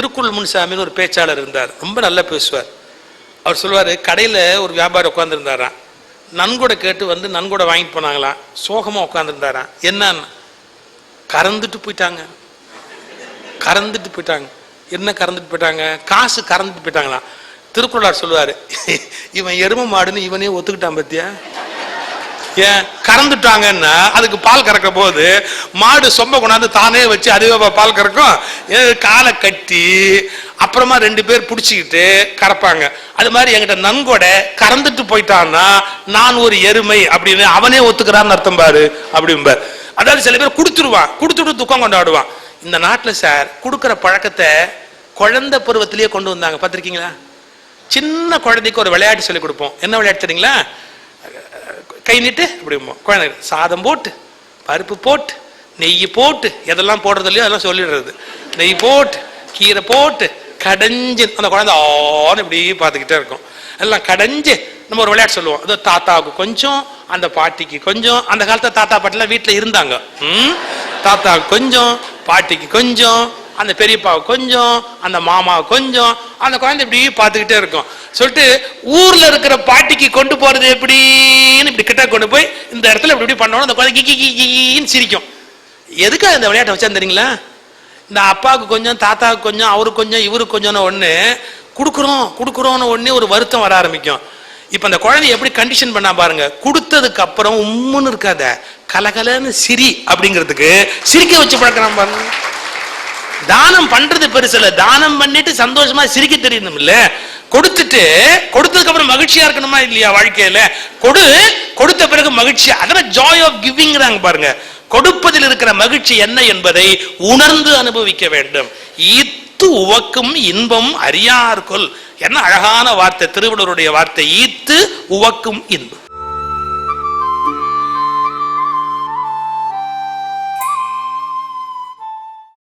திருக்குள் முன்சாமின்னு ஒரு பேச்சாளர் இருந்தார். ரொம்ப நல்லா பேசுவார். அவர் சொல்லுவார் கடையில் ஒரு வியாபாரி உட்காந்துருந்தாராம் நன்கொடை கேட்டு வந்து நன்கொடை வாங்கிட்டு போனாங்களாம். சோகமாக உட்காந்துருந்தாராம் என்னன்னு? கறந்துட்டு போயிட்டாங்க. கறந்துட்டு போயிட்டாங்க. என்ன கறந்துட்டு போயிட்டாங்க? காசு கறந்துட்டு போயிட்டாங்களாம். திருக்குறளார் சொல்லுவார் இவன் எரும மாடுன்னு இவனே ஒத்துக்கிட்டான் பத்தியா? ஏன்? கறந்துட்டாங்கன்னா அதுக்கு பால் கறக்க போது மாடு சொம்ப கொண்டாந்து தானே வச்சு அதுவே பால் கறக்கும். காலை கட்டி அப்புறமா ரெண்டு பேர் பிடிச்சிக்கிட்டு கறப்பாங்க. அது மாதிரி என்கிட்ட நன்கொடை கறந்துட்டு போயிட்டான்னா நான் ஒரு எருமை அப்படின்னு அவனே ஒத்துக்கிறான்னு அர்த்தம் பாரு அப்படிம்பார். அதாவது சில பேர் கொடுத்துருவான் கொடுத்துட்டு துக்கம் கொண்டாடுவான். இந்த நாட்டில் சார் கொடுக்குற பழக்கத்தை குழந்தை பருவத்திலேயே கொண்டு வந்தாங்க. பார்த்துருக்கீங்களா? சின்ன குழந்தைக்கு ஒரு விளையாட்டு சொல்லி கொடுப்போம். என்ன விளையாட்டு தெரியுங்களா? கை நீட்டு இப்படி குழந்தை சாதம் போட்டு பருப்பு போட்டு நெய் போட்டு எதெல்லாம் போடுறது இல்லையோ அதெல்லாம் சொல்லிடுறது. நெய் போட்டு கீரை போட்டு கடைஞ்சு அந்த குழந்தை ஆன்னு இப்படி பார்த்துக்கிட்டே இருக்கும். எல்லாம் கடைஞ்சு நம்ம ஒரு விளையாட்டு சொல்லுவோம். அது தாத்தாவுக்கு கொஞ்சம் அந்த பாட்டிக்கு கொஞ்சம் அந்த காலத்தில் தாத்தா பாட்டிலாம் வீட்டில் இருந்தாங்க. ம் தாத்தாவுக்கு கொஞ்சம் பாட்டிக்கு கொஞ்சம் அந்த பெரியப்பாவுக்கு கொஞ்சம் அந்த மாமாவுக்கு கொஞ்சம் அந்த குழந்தை இப்படி பார்த்துக்கிட்டே இருக்கும். சொல்லிட்டு ஊர்ல இருக்கிற பாட்டிக்கு கொண்டு போறது எப்படின்னு இப்படி கிட்ட கொண்டு போய் இந்த இடத்துல இப்படி இப்படி பண்ணணும். அந்த குழந்தை கி கின்னு சிரிக்கும். எதுக்காக இந்த விளையாட்டை வச்சா தெரியுங்களா? இந்த அப்பாவுக்கு கொஞ்சம் தாத்தாவுக்கு கொஞ்சம் அவருக்கு கொஞ்சம் இவருக்கு கொஞ்சம்னு ஒன்று கொடுக்குறோம் கொடுக்குறோன்னு ஒன்று ஒரு வருத்தம் வர ஆரம்பிக்கும். இப்போ அந்த குழந்தைய எப்படி கண்டிஷன் பண்ணா பாருங்க. கொடுத்ததுக்கு அப்புறம் உம்முன்னு இருக்காத கலகலன்னு சிரி அப்படிங்கிறதுக்கு சிரிக்க வச்சு பழக்கிறான் பாருங்க. தானம் பண்றது பெருசு இல்ல. தானம் பண்ணிட்டு சந்தோஷமா சிரிக்க தெரியணும் இல்ல கொடுத்துட்டு கொடுத்ததுக்கு அப்புறம் மகிழ்ச்சியா இருக்கணுமா இல்லையா வாழ்க்கையில? கொடு கொடுத்த பிறகு மகிழ்ச்சியா அதெல்லாம் ஜாய் ஆஃப் கிவிங்கிறாங்க பாருங்க. கொடுப்பதில் இருக்கிற மகிழ்ச்சி என்ன என்பதை உணர்ந்து அனுபவிக்க வேண்டும். ஈத்து உவக்கும் இன்பம் அறியார்கொல். என்ன அழகான வார்த்தை திருவள்ளுவருடைய வார்த்தை ஈத்து உவக்கும் இன்பம்.